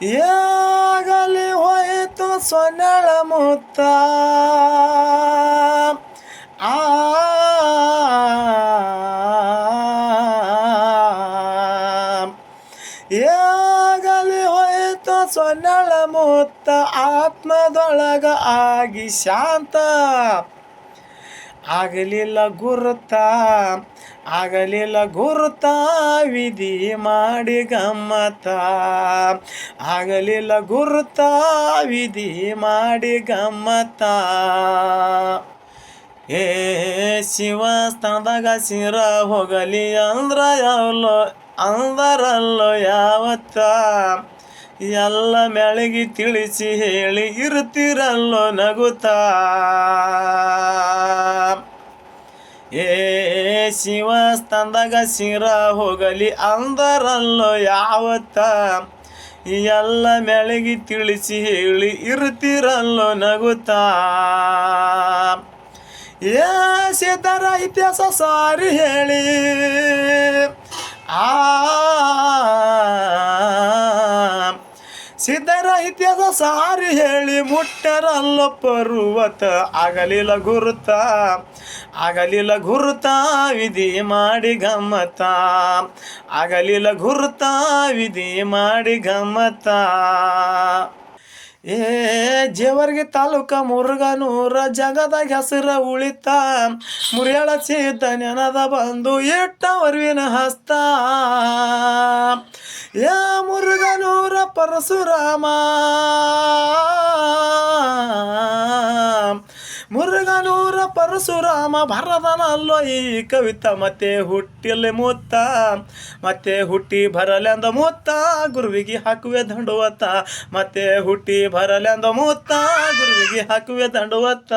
ಯಾಗಲಿ ಹೋಯಿತು ಸೊನಳ ಮುತ್ತ ಆ ಯಾಗಲಿ ಹೋಯಿತು ಸೊನ್ನಳ ಮುತ್ತ ಆತ್ಮದೊಳಗ ಆಗಿ ಶಾಂತ ಆಗಲಿಲ್ಲ ಗುರುತ ಆಗಲಿಲ್ಲ ಗುರುತ, ವಿಧಿ ಮಾಡಿ ಗಮ್ಮತ. ಆಗಲಿಲ್ಲ ಗುರುತ, ವಿಧಿ ಮಾಡಿ ಗಮ್ಮತ. ಏ ಶಿವಸ್ಥಾನದಾಗ ಸಿರ ಹೋಗಲಿ ಅಂದ್ರ ಯಾವಲ್ಲೋ, ಅಂದರಲ್ಲೋ ಯಾವತ್ತ? ಎಲ್ಲ ಮೆಳಗಿ ತಿಳಿಸಿ ಹೇಳಿ ಇರ್ತಿರಲ್ಲೋ ನಗುತ್ತಾ? ಏ ಶಿವಸ್ಥಾನದಾಗ ಸಿರ ಹೋಗಲಿ ಅಂದರಲ್ಲೋ ಯಾವತ್ತ? ಎಲ್ಲ ಮೆಳಗಿ ತಿಳಿಸಿ ಹೇಳಿ ಇರ್ತಿರಲ್ಲೋ ನಗುತ್ತಾ? ಏ ಸೀತಾರ ಇತಿಹಾಸ ಸಾರಿ ಹೇಳಿ. ಆ ಸಿದ್ಧರ ಇತಿಹಾಸ ಸಾರಿ ಹೇಳಿ ಮುಟ್ಟರಲ್ಲ ಪರ್ವತ ಆಗಲಿಲ್ಲ ಗುರುತ. ಆಗಲಿಲ್ಲ ಗುರುತ ವಿಧಿ ಮಾಡಿ ಗಮ್ಮತ ಆಗಲಿಲ್ಲ ಗುರುತ ವಿಧಿ ಮಾಡಿ ಗಮ್ಮತ ಏ ಜೇವರ್ಗಿ ತಾಲೂಕ ಮುರುಗನೂರ ಜಗದಾಗ ಹೆಸರ ಉಳಿತ. ಮುರಿಯಾಳ ಚೇತ ನೆನದ ಬಂದು ಎಟ್ಟ ವರ್ವಿನ ಹಸ್ತ. ಯಾ ಮುರುಗನೂರ ಪರಶುರಾಮ. ಮುರುಗನೂರ ಪರಶುರಾಮ ಭರದನಲ್ಲೋ ಈ ಕವಿತ ಮತ್ತೆ ಹುಟ್ಟಿಲೆ ಮುತ್ತ, ಮತ್ತೆ ಹುಟ್ಟಿ ಬರಲೆಂದ ಮುತ್ತ, ಗುರುವಿಗೆ ಹಾಕುವೆ ದಂಡುವತ್ತ, ಮತ್ತೆ ಹುಟ್ಟಿ ಬರಲೆಂದ ಮುತ್ತ, ಗುರುವಿಗೆ ಹಾಕುವೆ ದಂಡುವತ್ತ.